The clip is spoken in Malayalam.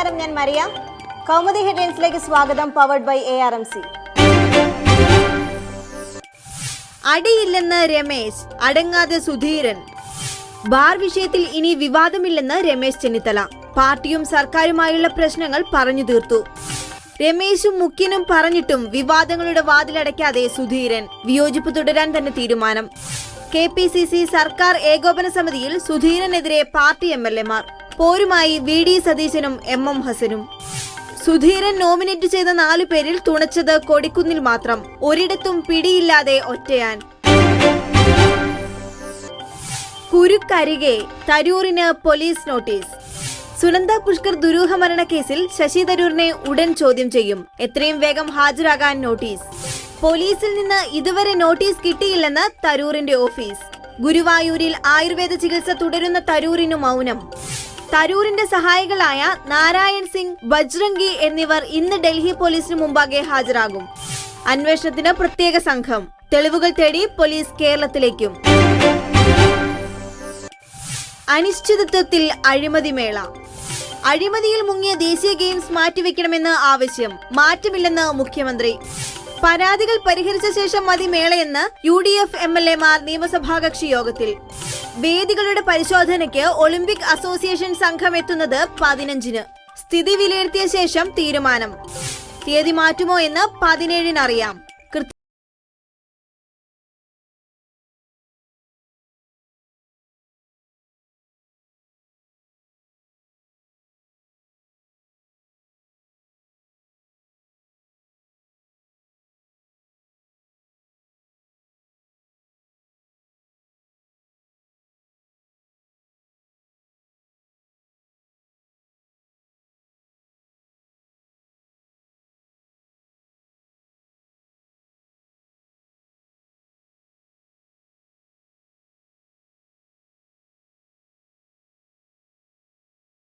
നമസ്കാരം ഞാൻ മരിയ. കൗമുദി ഹെഡ്ലൈൻസിലേക്ക് സ്വാഗതം powered by A R M C അടിയില്ലെന്ന് Ramesh അടങ്ങാതെ സുധീരൻ. ബാർ വിഷയത്തിൽ ഇനി വിവാദമില്ലെന്ന് രമേശ് ചെന്നിത്തല. പാർട്ടിയും സർക്കാരുമായുള്ള പ്രശ്നങ്ങൾ പറഞ്ഞു തീർത്തു. രമേശും മുഖ്യനും പറഞ്ഞിട്ടും വിവാദങ്ങളുടെ വാതിലടയ്ക്കാതെ സുധീരൻ. വിയോജിപ്പ് തുടരാൻ തന്നെ തീരുമാനം. കെ പി സി സി സർക്കാർ ഏകോപന സമിതിയിൽ സുധീരനെതിരെ പാർട്ടി എം എൽ എമാർ പോരുമായി വി ഡി സതീശനും എം എം ഹസനും. സുധീരൻ നോമിനേറ്റ് ചെയ്ത നാലു പേരിൽ തുണച്ചത് കൊടിക്കുന്നിൽ മാത്രം. ഒരിടത്തും പിടിയില്ലാതെ ഒറ്റയാൻ. കുരുക്കരികെ തരൂറിന് പോലീസ് നോട്ടീസ്. സുനന്ദ പുഷ്കർ ദുരൂഹ കേസിൽ ശശി തരൂരിനെ ഉടൻ ചോദ്യം ചെയ്യും. എത്രയും വേഗം ഹാജരാകാൻ നോട്ടീസ്. പോലീസിൽ നിന്ന് ഇതുവരെ നോട്ടീസ് കിട്ടിയില്ലെന്ന് തരൂറിന്റെ ഓഫീസ്. ഗുരുവായൂരിൽ ആയുർവേദ ചികിത്സ തുടരുന്ന തരൂരിനു മൗനം. തരൂരിന്റെ സഹായികളായ നാരായൺ സിംഗ് ബജ്രംഗി എന്നിവർ ഇന്ന് ഡൽഹി പോലീസിന് മുമ്പാകെ ഹാജരാകും. അന്വേഷണത്തിന് പ്രത്യേക സംഘം. തെളിവുകൾ തേടി പോലീസ് കേരളത്തിലേക്കും. അനിശ്ചിതത്വത്തിൽ അഴിമതിമേള അഴിമതിയിൽ മുങ്ങിയ ദേശീയ ഗെയിംസ് മാറ്റിവെക്കണമെന്ന് ആവശ്യം. മാറ്റമില്ലെന്ന് മുഖ്യമന്ത്രി. പരാതികൾ പരിഹരിച്ച ശേഷം മതി മേളയെന്ന് U D F M L എമാർ നിയമസഭാ കക്ഷി യോഗത്തിൽ. വേദികളുടെ പരിശോധനയ്ക്ക് ഒളിമ്പിക് അസോസിയേഷൻ സംഘം എത്തുന്നത് പതിനഞ്ചിന്. സ്ഥിതി വിലയിരുത്തിയ ശേഷം തീരുമാനം. തീയതി മാറ്റുമോ എന്ന് പതിനേഴിനറിയാം